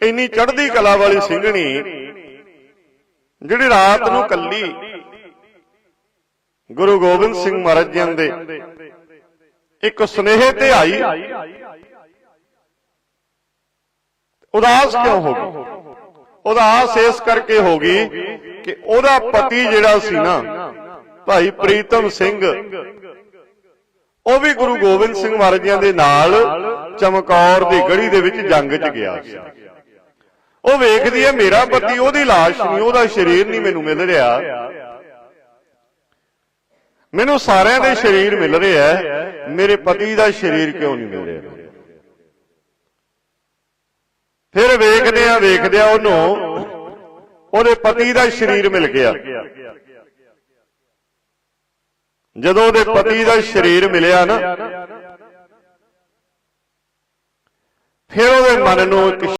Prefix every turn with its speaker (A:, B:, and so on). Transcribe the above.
A: ਇੰਨੀ ਚੜ੍ਹਦੀ ਕਲਾ ਵਾਲੀ ਸਿੰਘਣੀ, ਜਿਹੜੀ ਰਾਤ ਨੂੰ ਕੱਲੀ ਗੁਰੂ ਗੋਬਿੰਦ ਸਿੰਘ ਮਹਾਰਾਜ ਜੀ ਦੇ ਇੱਕ ਸੁਨੇਹੇ ਤੇ ਆਈ, ਉਦਾਸ ਕਿਉਂ ਹੋ ਗਈ? ਉਦਾਸ ਇਸ ਕਰਕੇ ਹੋ ਗਈ ਕਿ ਉਹਦਾ ਪਤੀ ਜਿਹੜਾ ਸੀ ਨਾ, ਭਾਈ ਪ੍ਰੀਤਮ ਸਿੰਘ, ਉਹ ਵੀ ਗੁਰੂ ਗੋਬਿੰਦ ਸਿੰਘ ਮਹਾਰਾਜ ਜੀ ਦੇ ਨਾਲ ਚਮਕੌਰ ਦੀ ਗੜੀ ਦੇ ਵਿੱਚ ਜੰਗ 'ਚ ਗਿਆ ਸੀ। ਉਹ ਵੇਖਦੀ ਹੈ ਮੇਰਾ ਪਤੀ ਉਹਦੀ ਲਾਸ਼ ਨਹੀਂ ਉਹਦਾ ਸਰੀਰ ਨਹੀਂ ਮੈਨੂੰ ਮਿਲ ਰਿਹਾ। ਮੈਨੂੰ ਸਾਰਿਆਂ ਦੇ ਸਰੀਰ ਮਿਲ ਰਿਹਾ ਹੈ ਮੇਰੇ ਪਤੀ ਦਾ ਸਰੀਰ ਕਿਉਂ ਨਹੀਂ ਮਿਲ ਰਿਹਾ? ਫਿਰ ਵੇਖਦੇ ਆ ਵੇਖਦੇ ਆ ਉਹਨੂੰ ਉਹਦੇ ਪਤੀ ਦਾ ਸਰੀਰ ਮਿਲ ਗਿਆ। ਜਦੋਂ ਉਹਦੇ ਪਤੀ ਦਾ ਸਰੀਰ ਮਿਲਿਆ ਨਾ ਫਿਰ ਉਹਦੇ ਮਨ ਨੂੰ ਇੱਕ